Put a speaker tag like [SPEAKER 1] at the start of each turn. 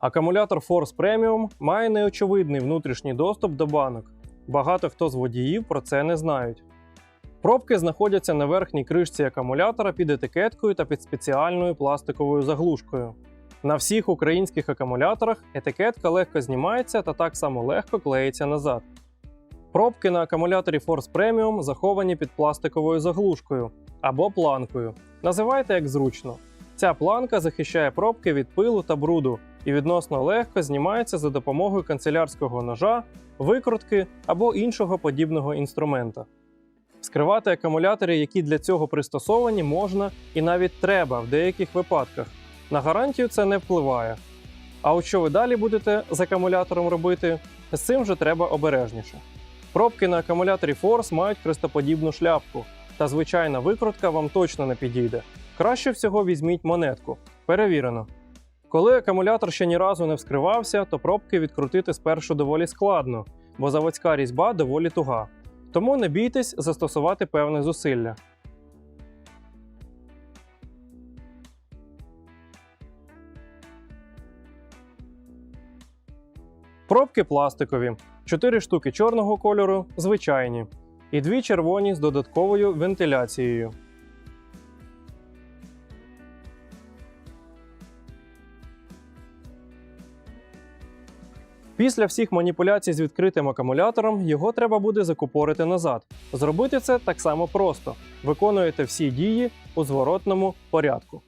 [SPEAKER 1] Акумулятор Force Premium має неочевидний внутрішній доступ до банок. Багато хто з водіїв про це не знають. Пробки знаходяться на верхній кришці акумулятора під етикеткою та під спеціальною пластиковою заглушкою. На всіх українських акумуляторах етикетка легко знімається та так само легко клеїться назад. Пробки на акумуляторі Force Premium заховані під пластиковою заглушкою або планкою. Називайте як зручно. Ця планка захищає пробки від пилу та бруду і відносно легко знімається за допомогою канцелярського ножа, викрутки або іншого подібного інструмента. Скривати акумулятори, які для цього пристосовані, можна і навіть треба в деяких випадках. На гарантію це не впливає. А от що ви далі будете з акумулятором робити, з цим вже треба обережніше. Пробки на акумуляторі Force мають хрестоподібну шляпку, та звичайна викрутка вам точно не підійде. Краще всього візьміть монетку. Перевірено. Коли акумулятор ще ні разу не вскривався, то пробки відкрутити спершу доволі складно, бо заводська різьба доволі туга. Тому не бійтесь застосувати певне зусилля. Пробки пластикові. 4 штуки чорного кольору звичайні. І дві червоні з додатковою вентиляцією. Після всіх маніпуляцій з відкритим акумулятором його треба буде закупорити назад. Зробити це так само просто. Виконуєте всі дії у зворотному порядку.